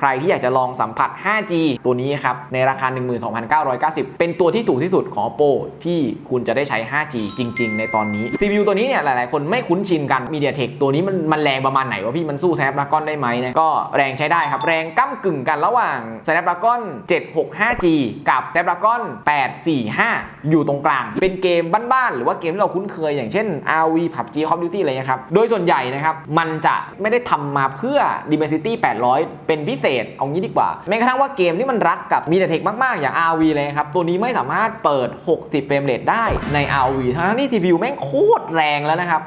ใครที่อยากจะลองสัมผัส 5G ตัวนี้ครับ ในราคา 12,990 เป็นตัวที่ถูกที่สุดของ Oppo ที่คุณจะได้ใช้ 5G จริง ๆ ในตอนนี้ CPU ตัวนี้เนี่ย หลายๆ คนไม่คุ้นชินกัน MediaTek ตัวนี้มันมันแรงประมาณไหนวะพี่ มันสู้ Snapdragon ได้ไหมนี่ยก็แรงใช้ได้ครับ แรงก้ากึ่งกันระหว่าง Snapdragon 765G กับ Snapdragon 845 อยู่ตรงกลาง เป็นเกมบ้านๆ หรือว่าเกมที่เราคุ้นเคย อย่างเช่น RV PUBG Call of Duty อะไรเงี้ยครับ โดยส่วนใหญ่นะครับ มันจะไม่ได้ทำมาเพื่อ Dimensity 800 เป็นพิเศษเอางี้ดีกว่า แม้กระทั่งว่าเกมที่มันรักกับมีแต่เทคมากๆ อย่าง RV เลยครับ ตัวนี้ไม่สามารถเปิด 60 เฟรมเรทได้ใน RV ทั้งที่ CPU แม่งโคตรแรงแล้วนะครับ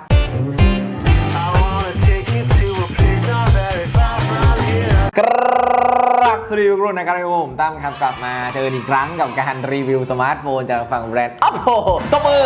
กราบสวัสดีทุกคนนะครับผมตั้มครับกลับมาเจออีกครั้งกับการรีวิวสมาร์ทโฟนจากฝั่งแบรนด์ Oppo ตบมือ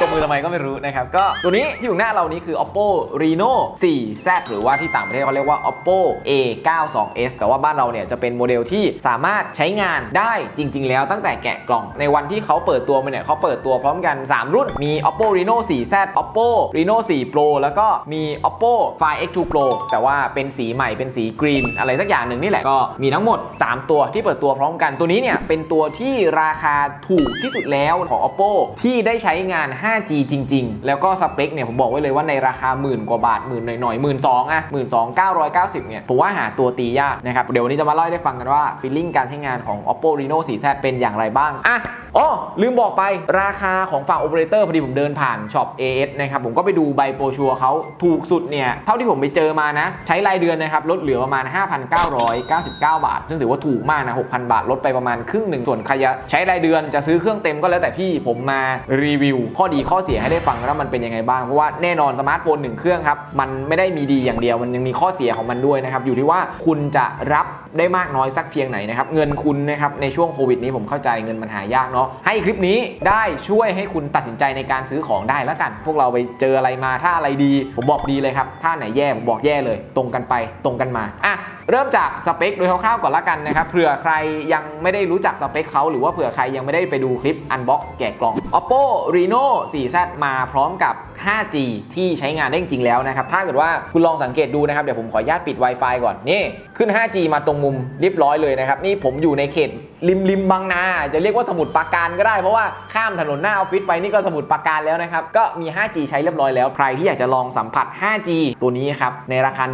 ตบมือทำไมก็ไม่รู้นะครับ ก็ตัวนี้ที่อยู่หน้าเรานี้คือ Oppo Reno 4Z หรือว่าที่ต่างประเทศเขาเรียกว่า Oppo A92s แต่ว่าบ้านเราเนี่ยจะเป็นโมเดลที่สามารถใช้งานได้จริง ๆ แล้วตั้งแต่แกะกล่อง ในวันที่เขาเปิดตัวมาเนี่ยเขาเปิดตัวพร้อมกัน 3 รุ่นมี Oppo Reno 4Z Oppo Reno 4 Pro แล้วก็มี Oppo Find X2 Pro แต่ว่าเป็นสีใหม่เป็นสีกรีนอะไรสักอย่างหนึ่งนี่แหละก็มีทั้งหมด 3 ตัวที่เปิดตัวพร้อมกันตัวนี้เนี่ยเป็นตัวที่ราคาถูกที่สุดแล้วของ Oppo ที่ได้ใช้งาน 5G จริง ๆ แล้วก็สเปคเนี่ยผมบอกไว้เลยว่าในราคาหมื่นกว่าบาทหมื่นหน่อยๆหมื่นสองอะหมื่นสองเก้าร้อยเก้าสิบเนี่ยผมว่าหาตัวตียากนะครับเดี๋ยววันนี้จะมาเล่าให้ได้ฟังกันว่าฟีลลิ่งการใช้งานของ Oppo Reno 4Z เป็นอย่างไรบ้างอะอ๋อลืมบอกไปราคาของฝั่งโอเปอเรเตอร์พอดีผมเดินผ่านช็อป AS นะครับผมก็ไปดูใบโปรชัวเขาถูกสุดเนี่ยเท่าที่ผมไปเจอมานะ ใช้รายเดือนนะครับลดเหลือประมาณ 5,999บาท ซึ่งถือว่าถูกมากนะ 6,000 บาท ลดไปประมาณครึ่งหนึ่งส่วนใครจะใช้รายเดือนจะซื้อเครื่องเต็มก็แล้วแต่พี่ผมมารีวิว ข้อดีข้อเสียให้ได้ฟังว่ามันเป็นยังไงบ้าง เพราะว่าแน่นอนสมาร์ทโฟนหนึ่งเครื่องครับ มันไม่ได้มีดีอย่างเดียวมันยังมีข้อเสียของมันด้วยนะครับอยู่ที่ว่าคุณจะรับได้มากน้อยสักเพียงไหนนะครับเงินคุณนะครับในช่วงโควิดนี้ผมเข้าใจเงินมันหายากเนาะให้คลิปนี้ได้ช่วยให้คุณตัดสินใจในการซื้อของได้แล้วกัน พวกเราไปเจออะไรมาถ้าอะไรดี ผมบอกดีเลยครับถ้าไหนแย่ผมบอกแย่เลย ตรงกันไปตรงกันมาอะ เริ่มจากสเปคโดยคร่าวๆก่อนละกันนะครับเผื่อใครยังไม่ได้รู้จักสเปคเขาหรือว่าเผื่อใครยังไม่ได้ไปดูคลิปอันบ็อกแกะกล่อง Oppo Reno 4Z มาพร้อมกับ 5G ที่ใช้งานได้จริงแล้วนะครับ ถ้าเกิดว่าคุณลองสังเกตดูนะครับ เดี๋ยวผมขออนุญาตปิด Wi-Fi ก่อน นี่ ขึ้น 5G มาตรงมุมเรียบร้อยเลยนะครับ นี่ผมอยู่ในเขตริมริมบางนาจะเรียกว่าสมุทรปราการก็ได้เพราะว่าข้ามถนนหน้าออฟฟิศไปนี่ก็สมุทรปราการแล้วนะครับ ก็มี 5G ใช้เรียบร้อยแล้วใครที่อยากจะลองสัมผัส 5G ตัวนี้ครับ ในราคา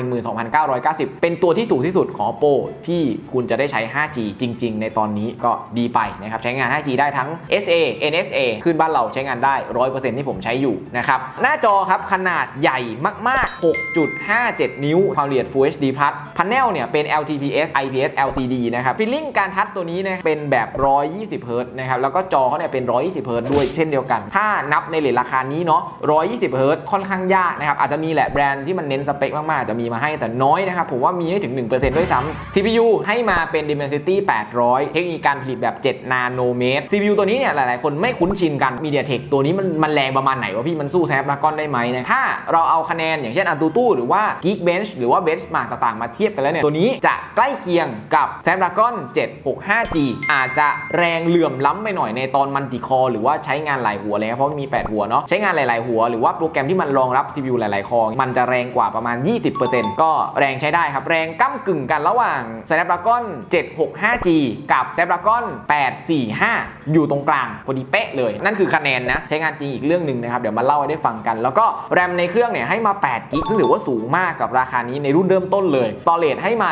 12,990 เป็นตัวที่ถูกที่สุดของ Oppo ที่คุณจะได้ใช้ 5G จริง ๆ ในตอนนี้ก็ดีไปนะครับ ใช้งาน 5G ได้ทั้ง SA NSA ขึ้นบ้านเราใช้งานได้ 100%ที่ผมใช้อยู่นะครับหน้าจอครับขนาดใหญ่มาก ๆ 6.57 นิ้วความละเอียด Full HD Plus พันแนลเนี่ยเป็น LTPS IPS LCD นะครับฟีลลิ่งการทัชตัวนี้นะเป็นแบบ 120 Hz นะครับ แล้วก็จอเขาเนี่ยเป็น 120 Hz ด้วยเช่นเดียวกัน ถ้านับในเลทราคานี้เนาะ 120 Hz ค่อนข้างยากนะครับ อาจจะมีแหละแบรนด์ที่มันเน้นสเปคมากๆอาจจะมีมาให้แต่น้อยนะครับ ผมว่ามีให้ถึง 1%ด้วยซ้ำ CPU ให้มาเป็น Dimensity 800 เทคนิคการผลิตแบบ 7 นาโนเมตร CPU ตัวนี้เนี่ยหลายๆ คนไม่คุ้นชินกัน MediaTek ตัวนี้มันมันแรงประมาณไหนวะพี่มันสู้ Snapdragon ได้ไหมนะถ้าเราเอาคะแนนอย่างเช่น Antutu หรือว่า Geekbench หรือว่า Benchmark ต่างๆมาเทียบกันแล้วเนี่ยตัวนี้จะใกล้เคียงกับ Snapdragon 765G อาจจะแรงเหลื่อมล้ำไปหน่อยในตอนมันติคอหรือว่าใช้งานหลายหัวเลยนะเพราะมันมี 8 หัวเนาะใช้งานหลาย ๆ หัว หรือว่าโปรแกรมที่มันรองรับ CPU หลาย ๆ คอ มันจะแรงกว่าประมาณ 20%ก็แรงใช้ได้ครับ แรงก้ากึ่งกันระหว่าง Snapdragon 765G กับ Snapdragon 845 อยู่ตรงกลางพอดีเป๊ะเลย นั่นคือคะแนนนะ ใช้งานจริงอีกเรื่องหนึ่งนะครับ เดี๋ยวมาเล่าให้ได้ฟังกัน แล้วก็แรมในเครื่องเนี่ยให้มา8กิกซึ่งถือว่าสูงมากกับราคานี้ในรุ่นเริ่มต้นเลย ตอเลทให้มา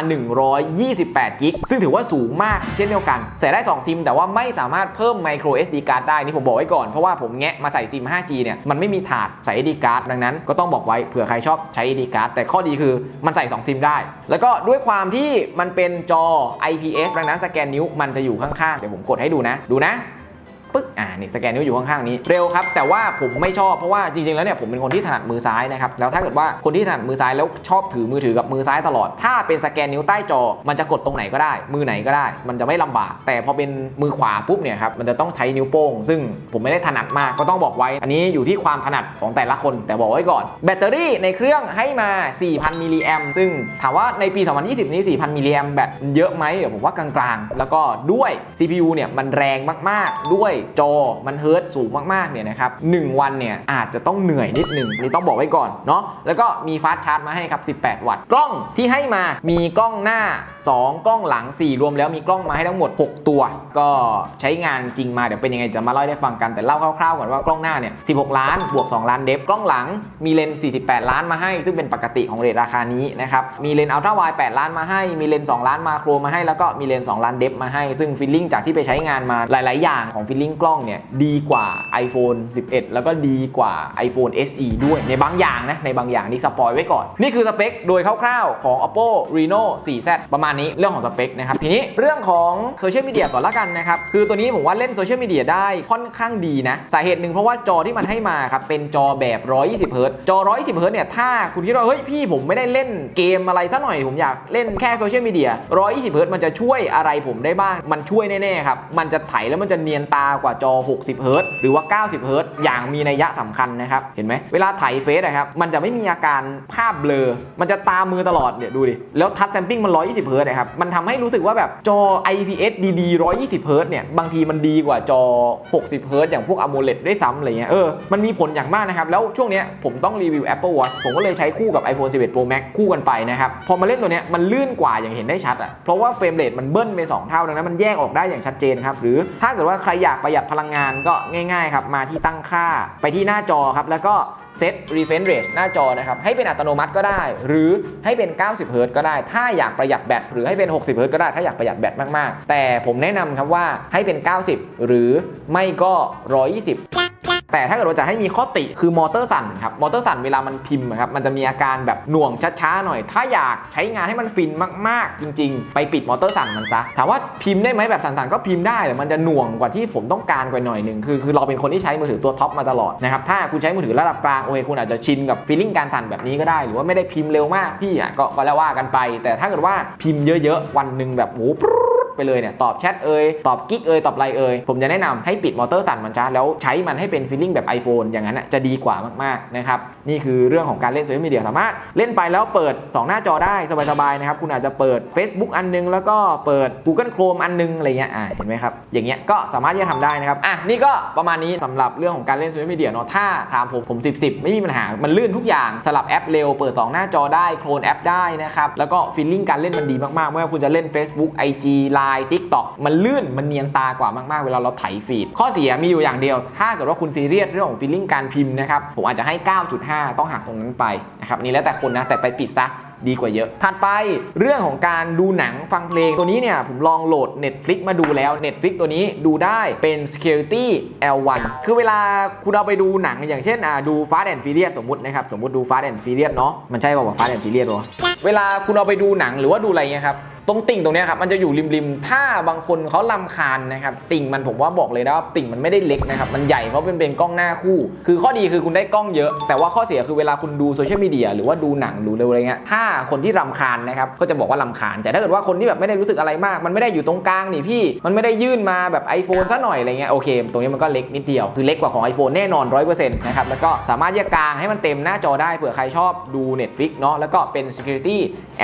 128กิกซึ่งถือว่าสูงมากเช่นเดียวกันใส่ได้ 2 ซิม แต่ว่าไม่สามารถเพิ่ม micro SD card ได้ นี่ผมบอกไว้ก่อน เพราะว่าผมแงะมาใส่ซิม 5G เนี่ย มันไม่มีถาดใส่ SD card ดังนั้นก็ต้องบอกไว้เผื่อใครชอบใช้ SD card แต่ข้อดีคือมันใส่ 2 ซิมได้ แล้วก็ด้วยความที่มันเป็นจอ IPS ดังนั้นสแกนนิ้วมันจะอยู่ข้างๆ เดี๋ยวผมกดให้ดูนะ ดูนะ ปึ๊กอ่านี่สแกนนิ้วอยู่ข้างๆนี้เร็วครับ แต่ว่าผมไม่ชอบเพราะว่าจริงๆแล้วเนี่ยผมเป็นคนที่ถนัดมือซ้ายนะครับแล้วถ้าเกิดว่าคนที่ถนัดมือซ้ายแล้วชอบถือมือถือกับมือซ้ายตลอด ถ้าเป็นสแกนนิ้วใต้จอ มันจะกดตรงไหนก็ได้ มือไหนก็ได้ มันจะไม่ลำบาก แต่พอเป็นมือขวาปุ๊บเนี่ยครับมันจะต้องใช้นิ้วโป้ง ซึ่งผมไม่ได้ถนัดมากก็ต้องบอกไว้ อันนี้อยู่ที่ความถนัดของแต่ละคน แต่บอกไว้ก่อน แบตเตอรี่ในเครื่องให้มา 4,000มิลลิแอมซึ่งถามว่าในปี 2020 นี้ 4,000มิลลิแอมแบตเยอะไหมผมว่ากลางๆ แล้วก็ด้วย CPU เนี่ยมันแรงมากๆด้วยจอมันเฮิร์ตสูงมากๆเนี่ยนะครับหนึ่งวันเนี่ยอาจจะต้องเหนื่อยนิดหนึ่งนี่ต้องบอกไว้ก่อนเนาะแล้วก็มีฟาสชาร์จมาให้ครับ 18 วัตต์กล้องที่ให้มามีกล้องหน้า 2 กล้องหลัง 4 รวมแล้วมีกล้องมาให้ทั้งหมด 6 ตัว ก็ใช้งานจริงมาเดี๋ยวเป็นยังไงจะมาเล่าให้ได้ฟังกันแต่เล่าคร่าวๆก่อนว่ากล้องหน้าเนี่ย 16 ล้านบวก 2 ล้านเดฟกล้องหลังมีเลนส์48 ล้านมาให้ ซึ่งเป็นปกติของเรทราคานี้นะครับมีเลนส์อัลตร้าไว8ล้านมาให้ มีเลนส์2ล้านมาโครมาให้แล้วก็มีเลนส์2ล้านเดฟมาให้ซึ่งฟิลลิ่งจากที่ไปใช้งานมาหลาย ๆ อย่างของฟิลลิ่งกล้องเนี่ยดีกว่า iPhone 11 แล้วก็ดีกว่า iPhone SE ด้วยในบางอย่างนะในบางอย่างนี่สปอยไว้ก่อน นี่คือสเปคโดยคร่าวๆของ Oppo Reno 4Z ประมาณนี้เรื่องของสเปคนะครับ ทีนี้เรื่องของโซเชียลมีเดียก่อนละกันนะครับ คือตัวนี้ผมว่าเล่นโซเชียลมีเดียได้ค่อนข้างดีนะ สาเหตุหนึ่งเพราะว่าจอที่มันให้มาครับ เป็นจอแบบ 120เฮิร์ตจอ 120เฮิร์ตเนี่ย ถ้าคุณคิดว่า เฮ้ยพี่ผมไม่ได้เล่นเกมอะไรซะหน่อย ผมอยากเล่นแค่โซเชียลมีเดีย 120เฮิร์ตมันจะช่วยอะไรผมได้บ้าง มันช่วยแน่ๆครับ มันจะไถแล้วมันจะเนียนตากว่าจอ 60เฮิรตหรือว่า 90เฮิรตอย่างมีนัยยะสำคัญนะครับ เห็นไหมเวลาไถเฟซนะครับ มันจะไม่มีอาการภาพเบลอ มันจะตามมือตลอดเนี่ยดูดิ แล้วทัชแซมปิ้งมัน 120เฮิรตนะครับ มันทำให้รู้สึกว่าแบบจอ IPS ดีๆ120เฮิรตเนี่ย บางทีมันดีกว่าจอ 60เฮิรตอย่างพวก AMOLED ด้วยซ้ำอะไรเงี้ย เออ มันมีผลอย่างมากนะครับ แล้วช่วงเนี้ยผมต้องรีวิว Apple Watch ผมก็เลยใช้คู่กับ iPhone 11 Pro Max คู่กันไปนะครับ พอมาเล่นตัวเนี้ยมันลื่นกว่าอย่างเห็นได้ชัดอะ เพราะว่าเฟรมเรทมันเบิ้ลไป2เท่าดังนั้นมันแยกออกได้อย่างชัดเจนครับ หรือถ้าเกิดว่าใครอยากประหยัดพลังงานก็ง่ายๆครับมาที่ตั้งค่าไปที่หน้าจอครับแล้วก็เซต refresh rate หน้าจอนะครับให้เป็นอัตโนมัติก็ได้ หรือให้เป็น 90เฮิร์ก็ได้ ถ้าอยากประหยัดแบตหรือให้เป็น 60เฮิร์ก็ได้ ถ้าอยากประหยัดแบตมากๆ แต่ผมแนะนำครับว่าให้เป็น 90 หรือไม่ก็ 120 แต่ถ้าเกิดว่าจะให้มีข้อติคือมอเตอร์สั่นครับมอเตอร์สั่นเวลามันพิมพ์ครับมันจะมีอาการแบบหน่วงช้าๆหน่อย ถ้าอยากใช้งานให้มันฟินมากๆ จริง ๆ ไปปิดมอเตอร์สั่นมันซะถามว่าพิมพ์ได้ไหมแบบสั่นๆก็พิมพ์ได้แต่มันจะหน่วงกว่าที่ผมต้องการกว่าหน่อยหนึ่งคือคือเราเป็นคนที่ใช้มือถือตัวท็อปมาตลอดนะครับถ้าคุณใช้มือถือระดับกลางโอเคคุณอาจจะชินกับฟีลลิ่งการสั่นแบบนี้ก็ได้ หรือว่าไม่ได้พิมพ์เร็วมากพี่อะก็แล้วว่ากันไป แต่ถ้าเกิดว่าพิมพ์เยอะๆวันหนึ่งแบบโอ้ ไปเลยเนี่ยตอบแชทเอ่ยตอบกิ๊กเอ่ยตอบไลน์เอ่ยผมจะแนะนำให้ปิดมอเตอร์สั่นมันจ้าแล้วใช้มันให้เป็นฟีลลิ่งแบบ iPhone อย่างนั้นน่ะจะดีกว่ามากๆนะครับนี่คือเรื่องของการเล่นโซเชียลมีเดียสามารถเล่นไปแล้วเปิด 2 หน้าจอได้สบายๆนะครับคุณอาจจะเปิด Facebook อันนึง แล้วก็เปิด Google Chrome อันนึงอะไรเงี้ยอ่าเห็นไหมครับอย่างเงี้ยก็สามารถที่จะทำได้นะครับอะนี่ก็ประมาณนี้สำหรับเรื่องของการเล่นโซเชียลมีเดียเนาะถ้าถามผมผม 10 10 ไม่มีปัญหามันลื่นทุกอย่างสลับแอปเร็วเปิด 2 หน้าจอได้โคลนแอปได้นะครับแล้วก็ฟีลลิ่งการเล่นมันดีมากๆไม่ว่าคุณจะเล่น Facebook IG Line TikTok มันลื่นมันเนียนตากว่ามากๆ เวลาเราไถฟีด ข้อเสียมีอยู่อย่างเดียว ถ้าเกิดว่าคุณซีเรียสเรื่องของฟีลลิ่งการพิมพ์นะครับ ผมอาจจะให้ 9.5 ต้องหักตรงนั้นไปนะครับนนี้แล้วแต่คนนะแต่ไปปิดซะดีกว่าเยอะ ถัดไปเรื่องของการดูหนังฟังเพลงตัวนี้เนี่ย ผมลองโหลด Netflix มาดูแล้ว Netflix ตัวนี้ดูได้เป็น Security L1 คือเวลาคุณเอาไปดูหนังอย่างเช่นอ่าดู Fast and Furious สมมตินะครับ สมมติดู Fast and Furious เนาะมันใช่ป่าวว่า Fast and Furious วะเวลาคุณเอาไปดูหนังหรือว่าดูอะไรเงี้ยครับ ตรงติ่งตรงเนี้ยครับมันจะอยู่ริมๆ ถ้าบางคนเขาลำคาญนะครับติ่งมันผมว่าบอกเลยนะว่าติ่งมันไม่ได้เล็กนะครับมันใหญ่เพราะเป็นเป็นกล้องหน้าคู่ คือข้อดีคือคุณได้กล้องเยอะ แต่ว่าข้อเสียคือเวลาคุณดูโซเชียลมีเดียหรือว่าดูหนังดูอะไรเงี้ยถ้าคนที่รำคาญนะครับก็จะบอกว่าลำคาญ แต่ถ้าเกิดว่าคนที่แบบไม่ได้รู้สึกอะไรมาก มันไม่ได้อยู่ตรงกลางนี่พี่ มันไม่ได้ยื่นมาแบบ iPhone ซะหน่อยอะไรเงี้ยโอเคตรงนี้มันก็เล็กนิดเดียวคือเล็กกว่าของ iPhone แน่นอน100%นะครับแล้วก็สามารถแยกกลางให้มันเต็มหน้าจอได้เผื่อใครชอบดู Netflix เนาะแล้วก็เป็น Security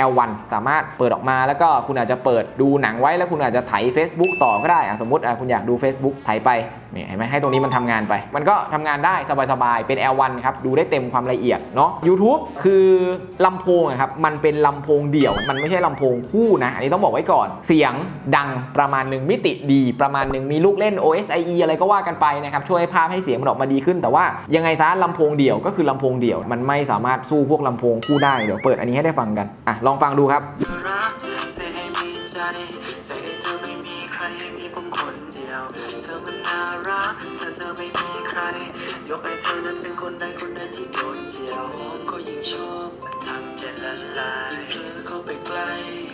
L1 สามารถเปิดออกมาแล้วก็คุณอาจจะเปิดดูหนังไว้แล้วคุณอาจจะไถ Facebook ต่อก็ได้สมมติคุณอยากดู Facebook ไถไปเนี่ยเห็นไหมให้ตรงนี้มันทำงานไป มันก็ทำงานได้สบายๆเป็น L1 ครับดูได้เต็มความละเอียดเนาะ YouTube คือลำโพงครับมันเป็นลำโพงเดี่ยว มันไม่ใช่ลำโพงคู่นะ อันนี้ต้องบอกไว้ก่อน เสียงดังประมาณหนึ่งมิติดีประมาณหนึ่งมีลูกเล่น OSIE อะไรก็ว่ากันไปนะครับช่วยภาพให้เสียงมันออกมาดีขึ้น แต่ว่ายังไงซะลำโพงเดี่ยวก็คือลำโพงเดี่ยว มันไม่สามารถสู้พวกลำโพงคู่ได้เดี๋ยวเปิดอันนี้ให้ได้ฟังกันอะลองฟังดูครับ เซให้มีใจเซให้เธอไม่มีใครให้มีผมคนเดียว เธอมันน่ารักแต่เธอไม่มีใคร ยกให้เธอนั้นเป็นคนใดคนใดที่โดนเจียวก็ยิ่งชอบทำใจละลายยิ่งเพลินเข้าไปใกล้ใกล้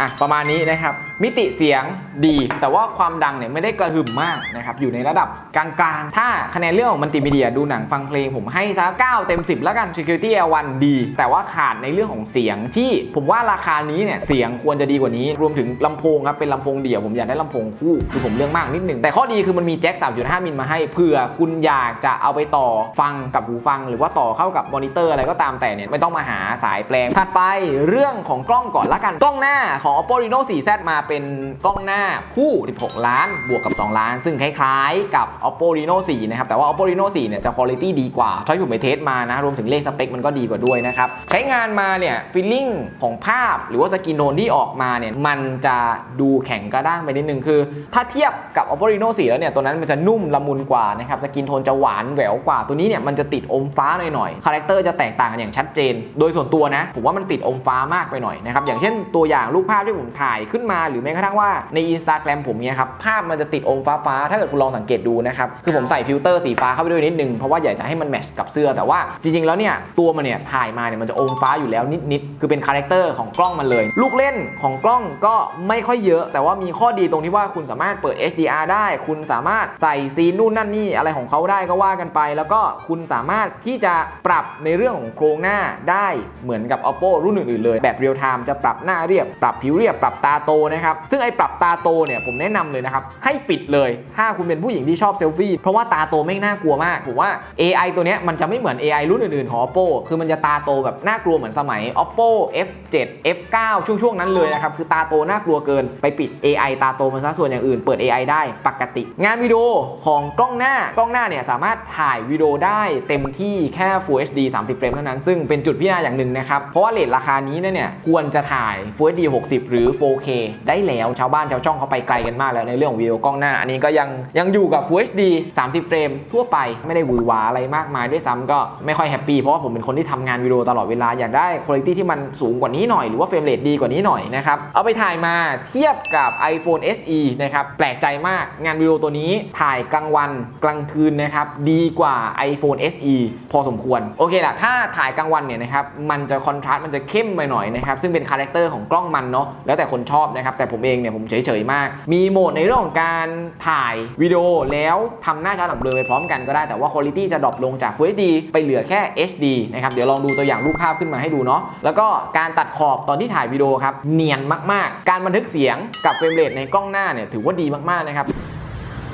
อะประมาณนี้นะครับ มิติเสียงดี แต่ว่าความดังเนี่ยไม่ได้กระหึ่มมากนะครับ อยู่ในระดับกลางๆ ถ้าคะแนนเรื่องของมัลติมีเดียดูหนังฟังเพลงผมให้ซะ9เต็ม 10 แล้วกัน Security L1 ดี แต่ว่าขาดในเรื่องของเสียงที่ผมว่าราคานี้เนี่ยเสียงควรจะดีกว่านี้ รวมถึงลำโพงครับ เป็นลำโพงเดี่ยว ผมอยากได้ลำโพงคู่ คือผมเรื่องมากนิดหนึ่งแต่ข้อดีคือมันมีแจ็ค 3.5 มิลมาให้เผื่อคุณอยากจะเอาไปต่อฟังกับหูฟัง หรือว่าต่อเข้ากับมอนิเตอร์อะไรก็ตามแต่เนี่ยไม่ต้องมาหาสายแปลงถัดไปเรื่องของกล้องก่อนละกัน กล้องหน้าของ Oppo Reno 4Z มาเป็นกล้องหน้าคู่ 16 ล้าน บวกกับ 2 ล้าน ซึ่งคล้ายๆ กับ oppo reno 4 นะครับ แต่ว่า oppo reno 4 เนี่ยจะคุณภาพดีกว่าเท่าที่ผมไปเทสมานะ รวมถึงเลขสเปคมันก็ดีกว่าด้วยนะครับ ใช้งานมาเนี่ยฟีลลิ่งของภาพหรือว่าสกินโทนที่ออกมาเนี่ยมันจะดูแข็งกระด้างไปนิดนึงคือ ถ้าเทียบกับ oppo reno 4 แล้วเนี่ยตัวนั้นมันจะนุ่มละมุนกว่านะครับสกินโทนจะหวานแหววกว่าตัวนี้เนี่ยมันจะติดอมฟ้าหน่อยๆคาแรคเตอร์จะแตกต่างกันอย่างชัดเจน โดยส่วนตัวนะผมว่ามันติดอมฟ้ามากไปหน่อยนะครับอย่างเช่นตัวอย่างรูปภาพที่ผมถ่ายขึ้นมา หรือแม้กระทั่งว่าใน Instagram ผมเนี่ยครับภาพมันจะติดอมฟ้าฟ้าๆถ้าเกิดคุณลองสังเกตดูนะครับคือผมใส่ฟิลเตอร์สีฟ้าเข้าไปด้วยนิดนึงเพราะว่าอยากจะให้มันแมชกับเสื้อแต่ว่าจริงๆแล้วเนี่ยตัวมันเนี่ยถ่ายมาเนี่ยมันจะอมฟ้าอยู่แล้วนิดๆคือเป็นคาแรคเตอร์ของกล้องมันเลย ลูกเล่นของกล้องก็ไม่ค่อยเยอะ แต่ว่ามีข้อดีตรงที่ว่าคุณสามารถเปิด HDR ได้ คุณสามารถใส่ซีนนู่นนั่นนี่อะไรของเขาได้ก็ว่ากันไป แล้วก็คุณสามารถที่จะปรับในเรื่องของโครงหน้าได้เหมือนกับ oppo รุ่นอื่นๆเลยแบบเรียลไทม์จะปรับรับหน้าเรียบ ปรับผิวเรียบ ปรับตาโตนะครับ ซึ่งไอ้ปรับตาโตเนี่ยผมแนะนำเลยนะครับ ให้ปิดเลย ถ้าคุณเป็นผู้หญิงที่ชอบเซลฟี่ เพราะว่าตาโตไม่งน่ากลัวมาก ผมว่า AI ตัวเนี้ยมันจะไม่เหมือน AI รุ่นอื่นๆของ oppo คือมันจะตาโตแบบน่ากลัวเหมือนสมัย oppo f7 f9 ช่วงๆนั้นเลยนะครับ คือตาโตน่ากลัวเกิน ไปปิด AI ตาโตมันซะส่วนอย่างอื่น เปิด AI ได้ปกติ งานวิดีโอของกล้องหน้ากล้องหน้าเนี่ยสามารถถ่ายวิดีโอได้เต็มที่แค่ Full HD 30เฟรมเท่านั้น ซึ่งเป็นจุดพิจารณาอย่างหนึ่งนะครับ เพราะว่าเลทราคานี้เนี่ยควรจะถ่าย Full HD 60 หรือ 4K ได้แล้วชาวบ้านชาวช่องเขาไปไกลกันมากแล้วในเรื่องของวิดีโอกล้องหน้า อันนี้ก็ยังยังอยู่กับ Full HD 30 เฟรมทั่วไปไม่ได้หวือหวาอะไรมากมายด้วยซ้ำก็ไม่ค่อยแฮปปี้เพราะว่าผมเป็นคนที่ทำงานวิดีโอตลอดเวลาอยากได้คุณภาพที่มันสูงกว่านี้หน่อยหรือว่าเฟรมเรทดีกว่านี้หน่อยนะครับเอาไปถ่ายมาเทียบกับ iPhone SE นะครับแปลกใจมากงานวิดีโอตัวนี้ถ่ายกลางวันกลางคืนนะครับดีกว่า iPhone SE พอสมควร โอเคละถ้าถ่ายกลางวันเนี่ยนะครับมันจะคอนทราสต์มันจะเข้มไปหน่อยนะครับซึ่งเป็นคาแรคเตอร์ของกล้องมันเนาะแล้วแต่คนชอบนะครับ แต่ผมเองเนี่ยผมเฉยๆมาก มีโหมดในเรื่องของการถ่ายวิดีโอแล้วทำหน้าช้าหลังเบลอไปพร้อมกันก็ได้แต่ว่าคุณภาพจะดรอปลงจาก Full HD ไปเหลือแค่ HD นะครับเดี๋ยวลองดูตัวอย่างรูปภาพขึ้นมาให้ดูเนาะแล้วก็การตัดขอบตอนที่ถ่ายวิดีโอครับเนียนมากๆ การบันทึกเสียงกับเฟรมเรทในกล้องหน้าเนี่ยถือว่าดีมากๆนะครับ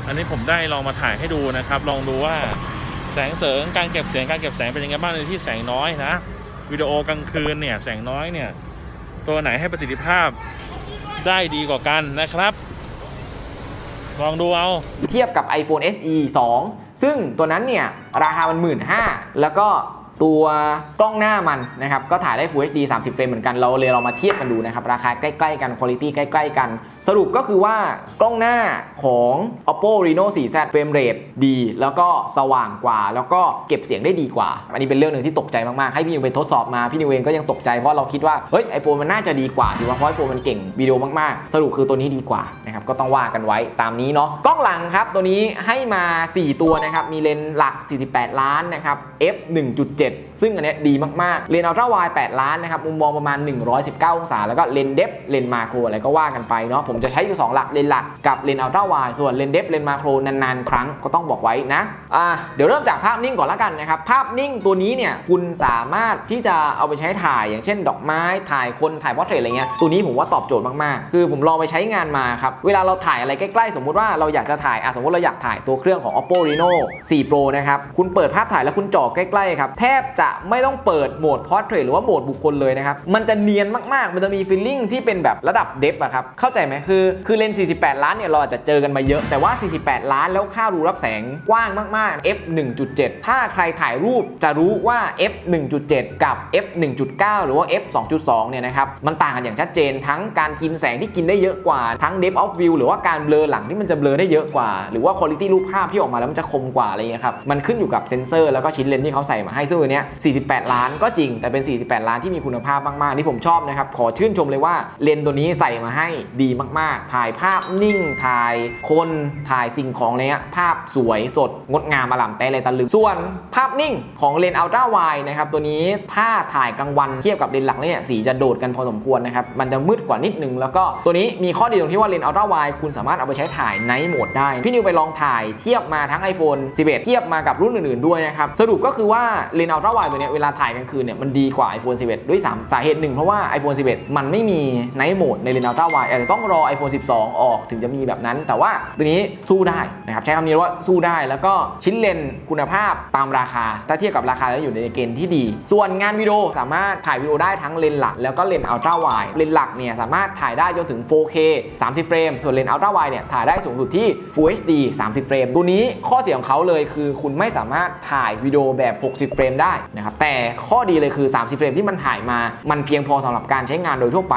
อันนี้ผมได้ลองมาถ่ายให้ดูนะครับ ลองดูว่าแสงเสริงการเก็บเสียงการเก็บแสงเป็นยังไงบ้างในที่แสงน้อยนะวิดีโอกลางคืนเนี่ยแสงน้อยเนี่ย ตัวไหนให้ประสิทธิภาพได้ดีกว่ากันนะครับ ลองดูเอา เทียบกับ iPhone SE 2 ซึ่งตัวนั้นเนี่ย ราคามัน 1 5ื่นแล้วก็ ตัวกล้องหน้ามันนะครับก็ถ่ายได้ Full HD 30 เฟรมเหมือนกันเราเลยเรามาเทียบกันดูนะครับราคาใกล้ๆกันคุณภาพใกล้ ๆ กัน สรุปก็คือว่ากล้องหน้าของ Oppo Reno 4Z เฟรมเรทดี แล้วก็สว่างกว่า แล้วก็เก็บเสียงได้ดีกว่า อันนี้เป็นเรื่องหนึ่งที่ตกใจมากๆ ให้พี่นิวไปทดสอบมาพี่นิวเองก็ยังตกใจเพราะเราคิดว่าเฮ้ยไอโฟนมันน่าจะดีกว่าถือว่าเพราะไอโฟนมันเก่งวิดีโอมากๆ สรุปคือตัวนี้ดีกว่านะครับก็ต้องว่ากันไว้ตามนี้เนาะกล้องหลังครับตัวนี้ให้มา 4 ตัวนะครับมีเลนส์หลัก 48 ล้านนะครับ f 1.7ซึ่งอันนี้ดีมากๆ เลนส์อัลตร้าไวด์8ล้านนะครับมุมมองประมาณ 119 องศา แล้วก็เลนส์เดฟเลนส์มาโครอะไรก็ว่ากันไปเนาะผมจะใช้อยู่ 2 หลักเลนส์หลักกับเลนส์อัลตร้าไวด์ส่วนเลนส์เดฟเลนส์มาโครนานๆ ครั้งก็ต้องบอกไว้นะอ่าเดี๋ยวเริ่มจากภาพนิ่งก่อนละกันนะครับภาพนิ่งตัวนี้เนี่ยคุณสามารถที่จะเอาไปใช้ถ่ายอย่างเช่น ดอกไม้ถ่ายคนถ่ายพอร์เทรตอะไรเงี้ยตัวนี้ผมว่าตอบโจทย์มากๆ คือผมลองไปใช้งานมาครับเวลาเราถ่ายอะไรใกล้ๆ สมมุติว่าเราอยากจะถ่ายอะสมมติเราอยากถ่ายตัวเครื่องของ oppo reno 4 pro นะครับคุณเปิดภาพถ่ายแล้วคุณจ่อใกล้ๆครับแทบบจะไม่ต้องเปิดโหมด portrait หรือว่าโหมดบุคคลเลยนะครับ มันจะเนียนมากๆ มันจะมี feeling ที่เป็นแบบระดับ depth อะครับ เข้าใจไหมคือ คือเลนส์48 ล้านเนี่ยเราอาจจะเจอกันมาเยอะ แต่ว่า 48 ล้านแล้วค่ารูรับแสงกว้างมากๆ f 1.7 ถ้าใครถ่ายรูปจะรู้ว่า f 1.7 กับ f 1.9 หรือว่า f 2.2 เนี่ยนะครับ มันต่างกันอย่างชัดเจนทั้งการกินแสงที่กินได้เยอะกว่า ทั้ง depth of view หรือว่าการเบลอหลังที่มันจะเบลอได้เยอะกว่า หรือว่า quality รูปภาพที่ออกมาแล้วมันจะคมกว่าอะไรเงี้ยครับ มันขึ้นอยู่กับเซนเซอร์แล้วก็ชิ้นเลนส์ที่เขาใส่มาให้ซึ่งตัวเนี้ย 48 ล้านก็จริง แต่เป็น 48 ล้านที่มีคุณภาพมากๆ ที่ผมชอบนะครับ ขอชื่นชมเลยว่าเลนส์ตัวนี้ใส่มาให้ดีมากๆ ถ่ายภาพนิ่ง ถ่ายคนถ่ายสิ่งของอะไรเงี้ยภาพสวยสด งดงามอล่ำแต่เลยตะลึง ส่วนภาพนิ่งของเลนส์อัลตร้าไวนะครับตัวนี้ถ้าถ่ายกลางวันเทียบกับเลนส์หลักเนี่ยสีจะโดดกันพอสมควรนะครับมันจะมืดกว่านิดนึงแล้วก็ตัวนี้มีข้อดีตรงที่ว่าเลนส์อัลตร้าไวคุณสามารถเอาไปใช้ถ่ายไนท์โหมดได้ พี่นิวไปลองถ่ายเทียบมาทั้ง iPhone 11 เทียบมากับรุ่นอื่นๆด้วยนะครับสรุปก็คือว่าเลนส์อัลตร้าไวตัวเนี้ยเวลาถ่ายกลางคืนเนี่ยมันดีกว่า iPhone 11 ด้วยซ้ำสาเหตุหนึ่งเพราะว่า iPhone 11 มันไม่มีไนท์โหมดในเลนส์อัลตร้าไวอาจจะต้องรอ iPhone 12 ออกถึงจะมีแบบนั้น แต่ว่าตัวนี้สู้ได้นะครับใช้คำนี้ว่าสู้ได้แล้วก็ชิ้นเลนส์คุณภาพตามราคา ถ้าเทียบกับราคาแล้วอยู่ในเกณฑ์ที่ดี ส่วนงานวิดีโอสามารถถ่ายวิดีโอได้ทั้งเลนส์หลัก แล้วก็เลนส์อัลตร้าไวเลนส์หลักเนี่ยสามารถถ่ายได้จนถึง 4K 30 เฟรมส่วนเลนส์อัลตร้าไวเนี่ยถ่ายได้สูงสุดที่ Full HD 30 เฟรมตัวนี้ข้อเสียของเขาเลยคือคุณไม่สามารถถ่ายวิดีโอแบบ 60 เฟรมได้นะครับแต่ข้อดีเลยคือ 30 เฟรมที่มันถ่ายมา มันเพียงพอสำหรับการใช้งานโดยทั่วไป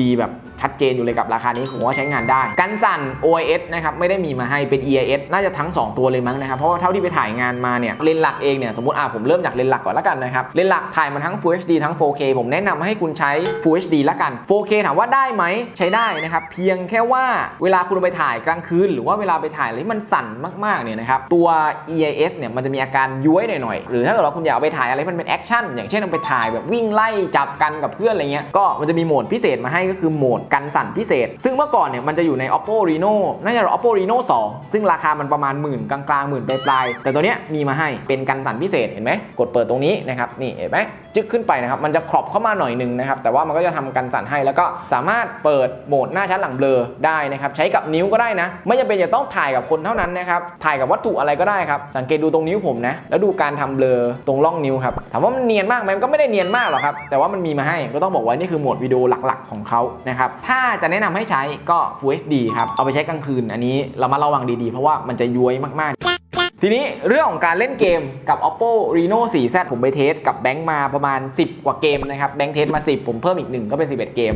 ดีๆ แบบชัดเจนอยู่เลยกับราคานี้ผมว่าใช้งานได้ กันสั่น OIS นะครับไม่ได้มีมาให้เป็น EIS น่าจะทั้ง 2 ตัวเลยมั้งนะครับ เพราะว่าเท่าที่ไปถ่ายงานมาเนี่ยเลนหลักเองเนี่ยสมมติอะผมเริ่มจากเลนหลักก่อนละกันนะครับเลนหลักถ่ายมาทั้ง Full HD ทั้ง 4K ผมแนะนำให้คุณใช้ Full HD ละกัน 4K ถามว่าได้ไหมใช้ได้นะครับเพียงแค่ว่าเวลาคุณไปถ่ายกลางคืนหรือว่าเวลาไปถ่ายอะไรที่มันสั่นมากๆเนี่ยนะครับตัว EIS เนี่ยมันจะมีอาการย้วยหน่อยๆหรือถ้าเกิดว่าคุณอยากาไปถ่ายอะไรมันเป็นแอคชั่นอย่างเช่นเอาไปถ่ายแบบวิ่งไล่จับกันกับเพื่อนอะไรเงี้ยก็มันจะมีโหมดพิเศษมาให้ก็คือโหมดกันสั่นพิเศษ ซึ่งเมื่อก่อนเนี่ยมันจะอยู่ใน Oppo Reno น่าจะ Oppo Reno 2 ซึ่งราคามันประมาณหมื่นกลางๆหมื่นปลายๆแต่ตัวเนี้ยมีมาให้เป็นกันสั่นพิเศษเห็นไหมกดเปิดตรงนี้นะครับนี่เห็นไหม จึ๊กขึ้นไปนะครับ มันจะครอบเข้ามาหน่อยหนึ่งนะครับ แต่ว่ามันก็จะทำกันสั่นให้ แล้วก็สามารถเปิดโหมดหน้าชัดหลังเบลอได้นะครับ ใช้กับนิ้วก็ได้นะ ไม่จำเป็นจะต้องถ่ายกับคนเท่านั้นนะครับ ถ่ายกับวัตถุอะไรก็ได้ครับ สังเกตดูตรงนิ้วผมนะ แล้วดูการทำเบลอตรงร่องนิ้วครับ ถามว่ามันเนียนมากไหมมันก็ไม่ได้เนียนมากหรอกครับ แต่ว่ามันมีมาให้ ก็ต้องบอกว่านี่คือโหมดวิดีโอหลักๆ ของเขานะครับ ถ้าจะแนะนำให้ใช้ก็ Full HD ครับ เอาไปใช้กลางคืน อันนี้เรามาระวังดีๆ เพราะว่ามันจะย้วยมากๆ ทีนี้เรื่องของการเล่นเกมกับ Oppo Reno 4Z ผมไปเทสกับแบงค์มาประมาณ 10 กว่าเกมนะครับแบงค์เทสมา 10 ผมเพิ่มอีกหนึ่งก็เป็น 11 เกม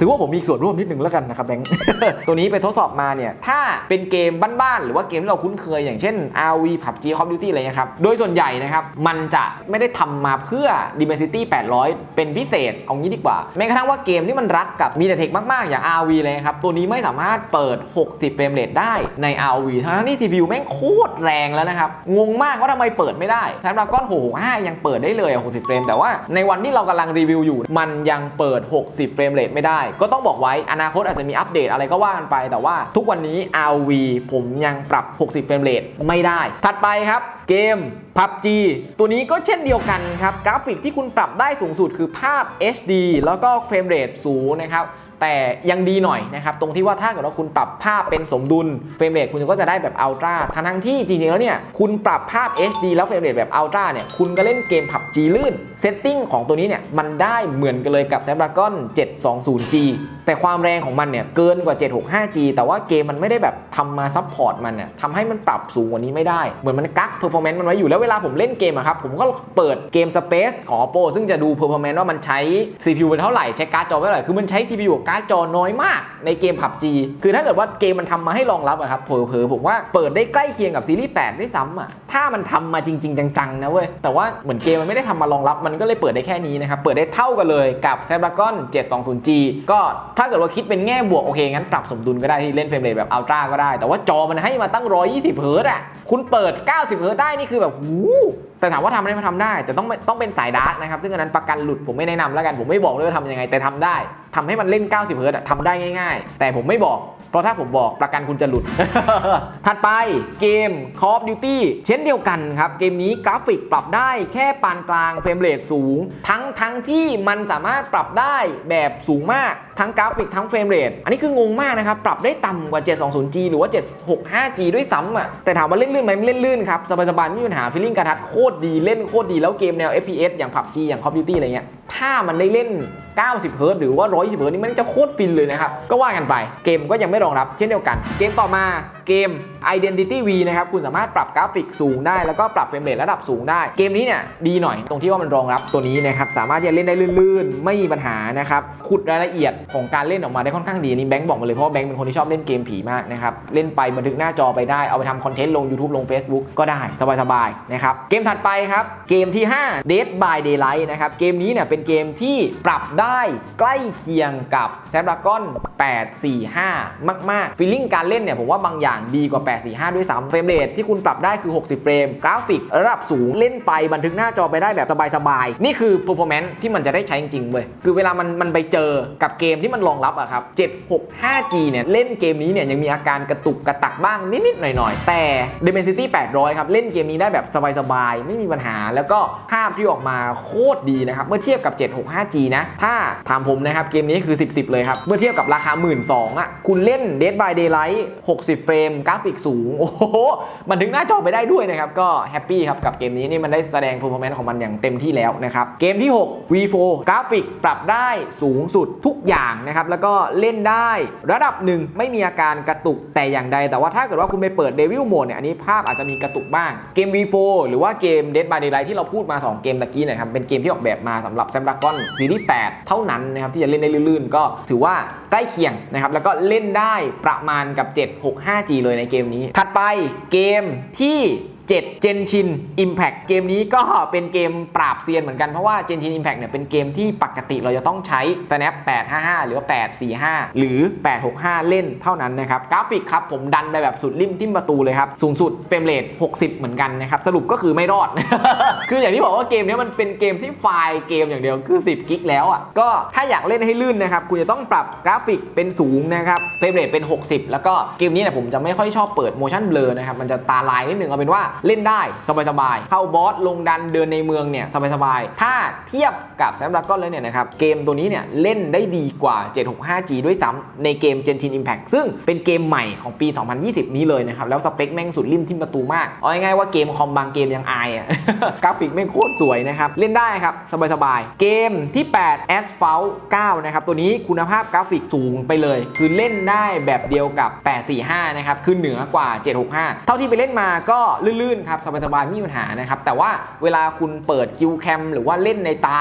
ถือว่าผมมีส่วนร่วมนิดนึงแล้วกันนะครับแบงค์ตัวนี้ไปทดสอบมาเนี่ยถ้าเป็นเกมบ้านๆหรือว่าเกมที่เราคุ้นเคยอย่างเช่น RV PUBG Call of Duty อะไรเงี้ยครับโดยส่วนใหญ่นะครับมันจะไม่ได้ทำมาเพื่อ Dimensity 800 เป็นพิเศษเอางี้ดีกว่าแม้กระทั่งว่าเกมที่มันรักกับ MediaTek มากๆ อย่าง RV เลยครับตัวนี้ไม่สามารถเปิด 60 เฟรมเรทได้ใน RV ทั้งที่ CPU แม่งโคตรแรงแล้วนะครับ งงมากว่าทำไมเปิดไม่ได้แทนดราก้อน665 ยังเปิดได้เลย 60 เฟรม แต่ว่าในวันที่เรากำลังรีวิวอยู่ มันยังเปิด 60 เฟรมเรทไม่ได้ ก็ต้องบอกไว้อนาคตอาจจะมีอัปเดตอะไรก็ว่ากันไป แต่ว่าทุกวันนี้ RV ผมยังปรับ 60 เฟรมเรทไม่ได้ ถัดไปครับเกม PUBG ตัวนี้ก็เช่นเดียวกันครับ กราฟิกที่คุณปรับได้สูงสุดคือภาพ HD แล้วก็เฟรมเรทสูงนะครับ แต่ยังดีหน่อยนะครับ ตรงที่ว่าถ้าเกิดว่าคุณปรับภาพเป็นสมดุลเฟรมเรทคุณก็จะได้แบบอัลตร้าทั้งที่จริงๆแล้วเนี่ยคุณปรับภาพ HD แล้วเฟรมเรทแบบอัลตร้าเนี่ยคุณก็เล่นเกม PUBG ลื่นเซตติ้งของตัวนี้เนี่ยมันได้เหมือนกันเลยกับ Snapdragon 720G แต่ความแรงของมันเนี่ยเกินกว่า 765G แต่ว่าเกมมันไม่ได้แบบทำมาซัพพอร์ตมันเนี่ยทำให้มันปรับสูงกว่านี้ไม่ได้ เหมือนมันกัก performance มันไว้อยู่แล้วเวลาผมเล่นเกมอะครับผมก็เปิดเกม Space ของ Oppo ซึ่งจะดู performance ว่ามันใช้ CPU เท่าไหร่ใช้การ์ดจอเท่าไหร่คือมันใช้ CPU กับการ์ดจอน้อยมากในเกม PUBG คือถ้าเกิดว่าเกมมันทำมาให้รองรับอะครับเผลอๆผมว่าเปิดได้ใกล้เคียงกับซีรีส์8ด้ซ้ำอะถ้ามันทำมาจริง ๆ จังๆนะเว้ยแต่ว่าเหมือนเกมมันไม่ได้ทำมารองรับมันก็เลยเปิดได้แค่นี้นะครับเปิดได้เท่ากันเลยกับ Snapdragon 720G ก็ถ้าเกิดว่าคิดเป็นแง่บวกโอเคงั้นปรับสมดุลก็ได้ที่เล่นเฟรมเรทแบบอัลตร้าก็ได้ แต่ว่าจอมันให้มาตั้ง 120เฮิร์ตอะคุณเปิด 90เฮิร์ตได้นี่คือแบบหูแต่ถามว่าทำได้ไหมทำได้ แต่ต้องต้องเป็นสายดาร์กนะครับซึ่งอันนั้นประกันหลุดผมไม่แนะนำแล้วกันผมไม่บอกเลยว่าทำยังไงแต่ทำได้ ทำให้มันเล่น 90 เฮิร์ตซ์อะทำได้ง่าย ๆ แต่ผมไม่บอก เพราะถ้าผมบอกประกันคุณจะหลุด ถัดไปเกม Call of Duty เช่นเดียวกันครับ เกมนี้กราฟิกปรับได้แค่ปานกลางเฟรมเรทสูง ทั้งทั้งที่มันสามารถปรับได้แบบสูงมาก ทั้งกราฟิกทั้งเฟรมเรทอันนี้คืองงมากนะครับ ปรับได้ต่ำกว่า 720G หรือว่า 765G ด้วยซ้ำอะแต่ถามว่าเล่นลื่นไหมไม่เล่นลื่นครับ สบายๆ ไม่มีปัญหาฟีลลิ่งการทัดโคตรดีเล่นโคตรดีแล้วเกมแนว FPS อย่าง PUBG อย่าง Call of Duty อะไรเงี้ยถ้ามันได้เล่น 90เฮิร์ตหรือว่า 120เฮิร์ตนี่มันจะโคตรฟินเลยนะครับก็ว่ากันไปเกมก็ยังไม่รองรับเช่นเดียวกัน เกมต่อมา เกม Identity V นะครับ คุณสามารถปรับกราฟิกสูงได้ แล้วก็ปรับเฟรมเรทระดับสูงได้ เกมนี้เนี่ยดีหน่อยตรงที่ว่ามันรองรับตัวนี้นะครับ สามารถที่จะเล่นได้ลื่นๆ ไม่มีปัญหานะครับ ขุดรายละเอียดของการเล่นออกมาได้ค่อนข้างดีนี่แบงค์บอกมาเลยเพราะว่าแบงค์เป็นคนที่ชอบเล่นเกมผีมากนะครับ เล่นไปบันทึกหน้าจอไปได้ เอาไปทำคอนเทนต์ลง YouTube ลง Facebook ก็ได้สบายๆนะครับ เกมถัดไปครับ เกมที่ 5 Dead by Daylight นะครับ เกมนี้เนี่ยเป็นเกมที่ปรับได้ใกล้เคียงกับ Snapdragon 845 มากๆฟีลลิ่งการเล่นเนี่ยผมว่าบางอย่างางดีกว่า 845 ด้วยซ้ำเฟรมเรทที่คุณปรับได้คือ 60 เฟรม กราฟิกระดับสูงเล่นไปบันทึกหน้าจอไปได้แบบสบายๆ นี่คือ performance ที่มันจะได้ใช้จริงๆเว้ยคือเวลามันมันไปเจอกับเกมที่มันรองรับอะครับ 765G เนี่ยเล่นเกมนี้เนี่ยยังมีอาการกระตุกกระตักบ้างนิดๆหน่อยๆ แต่ Dimensity 800 ครับเล่นเกมนี้ได้แบบสบายๆ ไม่มีปัญหา แล้วก็ภาพที่ออกมาโคตรดีนะครับเมื่อเทียบกับ 765G นะถ้าถามผมนะครับเกมนี้คือ 10 10 เลยครับเมื่อเทียบกับราคา 1 2ื่นอะคุณเล่น Dead by Daylight 60 เฟรมมกราฟิกสูง โอ้โห มันถึงหน้าจอไปได้ด้วยนะครับ ก็แฮปปี้ครับกับเกมนี้นี่มันได้แสดง performance ของมันอย่างเต็มที่แล้วนะครับ เกมที่ 6 V4 กราฟิกปรับได้สูงสุดทุกอย่างนะครับ แล้วก็เล่นได้ระดับหนึ่งไม่มีอาการกระตุกแต่อย่างใด แต่ว่าถ้าเกิดว่าคุณไปเปิด Devil Mode เนี่ยอันนี้ภาพอาจจะมีกระตุกบ้างเกม V4 หรือว่าเกม Dead by Daylight ที่เราพูดมา 2 เกมตะกี้นะครับเป็นเกมที่ออกแบบมาสำหรับ Snapdragon ซีรีส์8เท่านั้นนะครับที่จะเล่นได้ลื่นๆ ก็ถือว่าใกล้เคียงนะครับแล้วก็เล่นได้ประมาณกับ 765G เลยในเกมนี้ ถัดไปเกมที่ 7 Genshin Impact เกมนี้ก็เป็นเกมปราบเซียนเหมือนกันเพราะว่า Genshin Impact เนี่ยเป็นเกมที่ปกติเราจะต้องใช้ Snap 855 หรือ 845 หรือ 865 เล่นเท่านั้นนะครับ กราฟิกครับ ผมดันไปแบบสุดริมทิ่มประตูเลยครับ สูงสุดเฟรมเรท60 เหมือนกันนะครับ สรุปก็คือไม่รอด คืออย่างที่บอกว่าเกมนี้มันเป็นเกมที่ไฟล์เกมอย่างเดียวคือ 10 กิกแล้วอะก็ถ้าอยากเล่นให้ลื่นนะครับคุณจะต้องปรับกราฟิกเป็นสูงนะครับเฟรมเรทเป็น 60 แล้วก็เกมนี้เนี่ยผมจะไม่ค่อยชอบเปิด motion blur นะครับมันจะตาลายนิดนึงเอาเป็นว่าเล่นได้สบายๆ เข้าบอสลงดันเดินในเมืองเนี่ยสบายๆ ถ้าเทียบกับ Snapdragon แล้วเนี่ยนะครับเกมตัวนี้เนี่ยเล่นได้ดีกว่า 765G ด้วยซ้ำในเกม Genshin Impact ซึ่งเป็นเกมใหม่ของปี 2020 นี้เลยนะครับ แล้วสเปคแม่งสุดริมทิมประตูมาก เอาง่ายๆว่าเกมคอมบางเกมยังอายอะกราฟิกแม่งโคตรสวยนะครับ เล่นได้ครับ สบายๆ เกมที่ 8 Asphalt 9 นะครับ ตัวนี้คุณภาพกราฟิกสูงไปเลย คือเล่นได้แบบเดียวกับ 845 นะครับ คือเหนือกว่า 765 เท่าที่ไปเล่นมาก็ลื่นๆครับสบายๆไม่มีปัญหานะครับแต่ว่าเวลาคุณเปิดคิวแคมหรือว่าเล่นในตา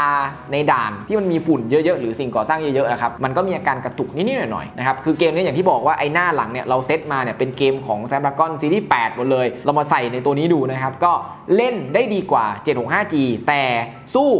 ในด่านที่มันมีฝุ่นเยอะๆ หรือสิ่งก่อสร้างเยอะๆอะครับมันก็มีอาการกระตุกนิดๆหน่อยๆนะครับคือเกมนี้อย่างที่บอกว่าไอ้หน้าหลังเนี่ยเราเซตมาเนี่ยเป็นเกมของแซมบรากอนซีรีส์8หมดเลย เรามาใส่ในตัวนี้ดูนะครับก็ เล่นได้ดีกว่า 765G แต่สู้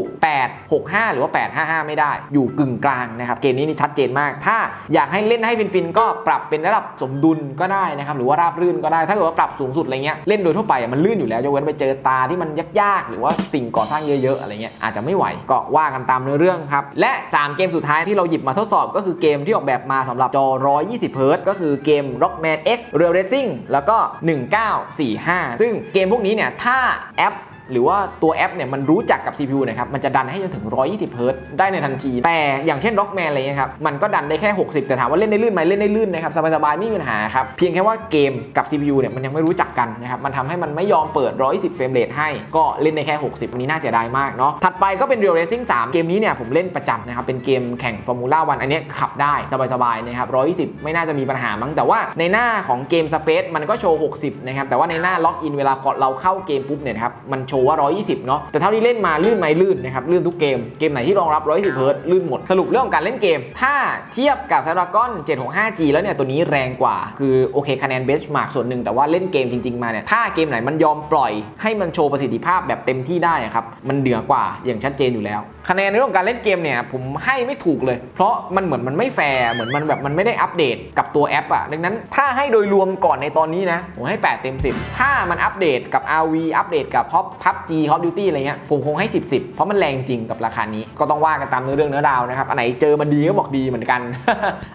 865 หรือว่า 855 ไม่ได้ อยู่กึ่งกลางนะครับ เกมนี้นี่ชัดเจนมาก ถ้าอยากให้เล่นให้ฟินๆ ก็ปรับเป็นระดับสมดุลก็ได้นะครับ หรือว่าราบรื่นก็ได้ ถ้าเกิดว่าปรับสูงสุดอะไรเงี้ย เล่นโดยทั่วไปมันลื่นอยู่แล้วยกเว้นไปเจอตาที่มันยากๆ หรือว่าสิ่งก่อสร้างเยอะๆ อะไรเงี้ย อาจจะไม่ไหว ก็ว่ากันตามเนื้อเรื่องครับ และ 3 เกมสุดท้ายที่เราหยิบมาทดสอบ ก็คือเกมที่ออกแบบมาสำหรับจอ 120 Hz ก็คือเกม Rockman X Real Racing แล้วก็ 1945 ซึ่งเกมพวกนี้เนี่ย ถ้าแอป หรือว่าตัวแอปเนี่ยมันรู้จักกับ CPU นะครับมันจะดันให้จนถึง 120เฮิรตซ์ได้ในทันที แต่อย่างเช่น Rockman อะไรเงี้ยครับมันก็ดันได้แค่ 60 แต่ถามว่าเล่นได้ลื่นไหมเล่นได้ลื่นนะครับสบายๆไม่มีปัญหาครับเพียงแค่ว่าเกมกับ CPU เนี่ยมันยังไม่รู้จักกันนะครับมันทำให้มันไม่ยอมเปิด 120 เฟรมเรทให้ก็เล่นได้แค่ 60อันนี้น่าเสียดายมากเนาะถัดไปก็เป็น Real Racing 3 เกมนี้เนี่ยผมเล่นประจำนะครับเป็นเกมแข่ง Formula 1อันเนี้ยขับได้สบายๆนะครับ120 ไม่น่าจะมีปัญหามั้งแต่ว่าในหน้าของเกม Space มันก็โชว์ 60นะครับแต่ว่าในหน้าล็อกอินเวลาเราเข้าเกมปุ๊บเนี่ยครับมันโชว์ว่า 120 เนาะแต่เท่าที่เล่นมาลื่นไหมลื่นนะครับลื่นทุกเกมเกมไหนที่รองรับ110เฮิรตลื่นหมดสรุปเรื่องของการเล่นเกม ถ้าเทียบกับ Snapdragon 765G แล้วเนี่ยตัวนี้แรงกว่า คือโอเคคะแนนเบสมาร์กส่วนหนึ่งแต่ว่าเล่นเกมจริง ๆ มาเนี่ยถ้าเกมไหนมันยอมปล่อยให้มันโชว์ประสิทธิภาพแบบเต็มที่ได้อะครับมันเหนือกว่าอย่างชัดเจนอยู่แล้ว คะแนนในเรื่องของการเล่นเกมเนี่ยผมให้ไม่ถูกเลย เพราะมันเหมือนมันไม่แฟร์เหมือนมันแบบมันไม่ได้อัปเดตกับตัวแอปอะดังนั้นถ้าให้โดยรวมก่อนในตอนนี้นะผมให้ 8 เต็ม 10 ถ้ามันอัปเดตกับ RV อัปเดตกับ Pop PUBG Call of Duty อะไรเงี้ยผมคงให้ 10 10 เพราะมันแรงจริงกับราคานี้ ก็ต้องว่ากันตามเนื้อเรื่องเนื้อราวนะครับ อันไหนเจอมันดีก็บอกดีเหมือนกัน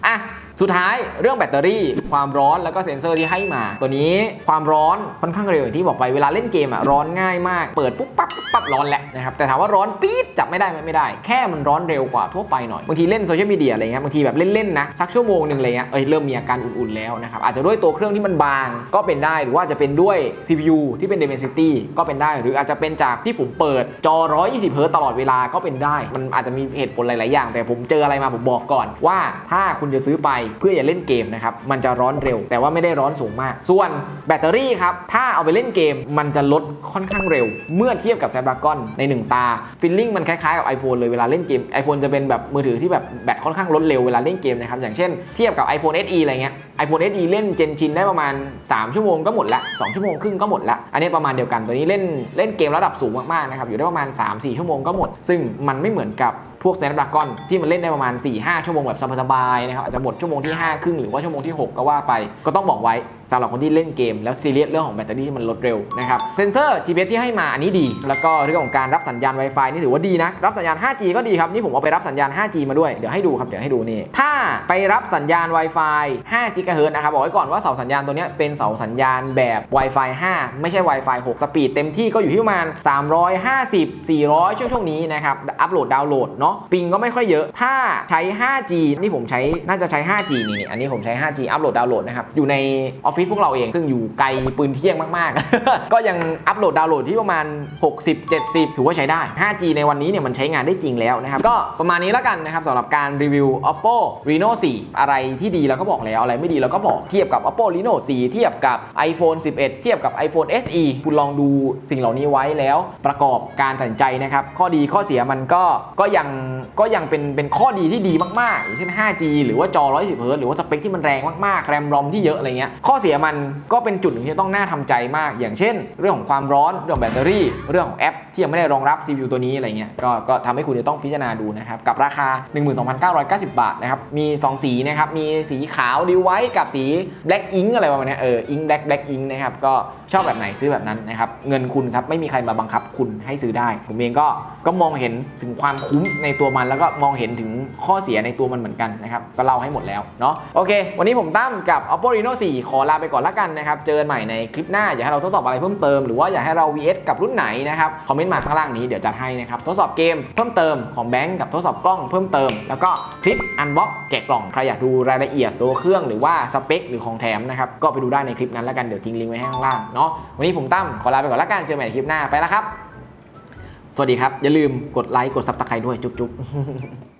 อะ สุดท้ายเรื่องแบตเตอรี่ ความร้อนแล้วก็เซ็นเซอร์ที่ให้มา ตัวนี้ความร้อนค่อนข้างเร็วอย่างที่บอกไปเวลาเล่นเกมอะร้อนง่ายมาก เปิดปุ๊บปั๊บปั๊บร้อนแหละนะครับแต่ถามว่าร้อนปี๊ดจับไม่ได้ไมไม่ได้ แค่มันร้อนเร็วกว่าทั่วไปหน่อยบางทีเล่นโซเชียลมีเดียอะไรเงี้ยบางทีแบบเล่นๆนะสักชั่วโมงหนึ่งอะไรเงี้ยเอ้ยเริ่มมีอาการอุ่นๆแล้วนะครับอาจจะด้วยตัวเครื่องที่มันบางก็เป็นได้หรือว่าจะเป็นด้วย CPU ที่เป็น Dimensity ก็เป็นได้ หรืออาจจะเป็นจากที่ผมเปิดจอ 120เฮิรตตลอดเวลาก็เป็นได้ มันอาจจะมีเหตุผลหลาย ๆ อย่าง แต่ผมเจออะไรมาผมบอกก่อนว่าถ้าคุณจะซื้อไปเพื่ออย่าเล่นเกมนะครับ มันจะร้อนเร็ว แต่ว่าไม่ได้ร้อนสูงมาก ส่วนแบตเตอรี่ครับ ถ้าเอาไปเล่นเกม มันจะลดค่อนข้างเร็ว เมื่อเทียบกับ Snapdragon ใน 1 ตาฟิลลิ่งมันคล้ายๆกับ iPhone เลยเวลาเล่นเกม iPhone จะเป็นแบบมือถือที่แบบแบตค่อนข้างลดเร็วเวลาเล่นเกมนะครับอย่างเช่นเทียบกับ iPhone SE อะไรเงี้ย iPhone SE เล่นเจนชินได้ประมาณ 3 ชั่วโมงก็หมดละ2ชั่วโมงครึ่งก็หมดละอันนี้ประมาณเดียวกันตัวนี้เล่นเล่นเกมระดับสูงมากๆนะครับอยู่ได้ประมาณ 3-4 ชั่วโมงก็หมด ซึ่งมันไม่เหมือนกับ พวกแซนด์ดากอนที่มันเล่นได้ประมาณ 4-5 ชั่วโมงแบบสบายๆนะครับอาจจะหมดชั่วโมงที่ 5 ครึ่งหรือว่าชั่วโมงที่ 6 ก็ว่าไป ก็ต้องบอกไว้ สำหรับคนที่เล่นเกมแล้วซีเรียสเรื่องของแบตเตอรี่ที่มันลดเร็วนะครับเซนเซอร์ GPS ที่ให้มาอันนี้ดี แล้วก็เรื่องของการรับสัญญาณ Wi-Fi นี่ถือว่าดีนะ รับสัญญาณ 5G ก็ดีครับ นี่ผมเอาไปรับสัญญาณ 5G มาด้วย เดี๋ยวให้ดูครับ เดี๋ยวให้ดูนี่ ถ้าไปรับสัญญาณ Wi-Fi 5 GHz นะครับ บอกไว้ก่อนว่าเสาสัญญาณตัวนี้เป็นเสาสัญญาณแบบ Wi-Fi 5 ไม่ใช่ Wi-Fi 6 สปีดเต็มที่ก็อยู่ที่ประมาณ 350 400 ช่วงช่วงนี้นะครับ อัปโหลดดาวน์โหลดเนาะ ปิงก็ไม่ค่อยเยอะ ถ้าใช้ 5G นี่ผมใช้ น่าจะใช้ 5G นี่อันนี้ผมใช้ 5G อัปโหลดดาวน์โหลดนะครับ อยู่ในออฟฟิศพวกเราเอง ซึ่งอยู่ไกลปืนเที่ยงมากๆ ก็ยังอัปโหลดดาวน์โหลดที่ประมาณ 60 70 ถือว่าใช้ได้ 5G ในวันนี้เนี่ยมันใช้งานได้จริงแล้วนะครับ ก็ประมาณนี้แล้วกันนะครับสำหรับการรีวิว Oppo Reno 4 อะไรที่ดีเราก็บอกแล้ว อะไรไม่ดีเราก็บอกเทียบกับ Oppo Reno 4 เทียบกับ iPhone 11 เทียบกับ iPhone SE คุณลองดูสิ่งเหล่านี้ไว้แล้วประกอบการตัดสินใจนะครับ ข้อดีข้อเสียมันก็ก็ยังก็ยังเป็นเป็นข้อดีที่ดีมากๆอย่างเช่น 5G หรือว่าจอ 110 Hz หรือว่าสเปคที่มันแรงมากๆแรมรอมที่เยอะอะไรเงี้ยข้อเสียมันก็เป็นจุดหนึ่งที่ต้องน่าทำใจมาก อย่างเช่น เรื่องของความร้อนเรื่องแบตเตอรี่ เรื่องของแอป ที่ยังไม่ได้รองรับ CPU ตัวนี้อะไรเงี้ยก็ก็ทำให้คุณจะต้องพิจารณาดูนะครับ กับราคา 12,990 บาทนะครับ มี 2 สีนะครับ มีสีขาวดิวไว้กับสี Black Ink อะไรประมาณเนี้ยเออ Ink Black Black Ink นะครับก็ชอบแบบไหนซื้อแบบนั้นนะครับเงินคุณครับไม่มีใครมาบังคับคุณให้ซื้อได้ ผมเองก็ก็มองเห็นถึงความคุ้มในตัวมันแล้วก็มองเห็นถึงข้อเสียในตัวมันเหมือนกันนะครับก็เล่าให้หมดแล้วเนาะโอเค วันนี้ผมตั้มกับ Oppo Reno 4 ขอลาไปก่อนละกันนะครับ เจอกันใหม่ในคลิปหน้า อยากให้เราทดสอบอะไรเพิ่มเติมหรือว่าอยากให้เรา VS กับรุ่นไหนนะครับ คอมเมนต์มาข้างล่างนี้เดี๋ยวจัดให้นะครับ ทดสอบเกมเพิ่มเติมของแบงก์กับทดสอบกล้องเพิ่มเติม แล้วก็คลิปอันบ็อกแกะกล่องใครอยากดูรายละเอียดตัวเครื่องหรือว่าสเปคหรือของแถมนะครับก็ไปดูได้ในคลิปนั้นล้วกันเดี๋ยวทิ้งลิงก์ไว้ให้ข้างล่างเนาะวันนี้ผมตั้มขอลาไปก่อนละกันเจอกันใหม่ในคลิปหน้าไปแล้วครับ สวัสดีครับอย่าลืมกดไลค์กดซับสไครต์ด้วยจุ๊บๆ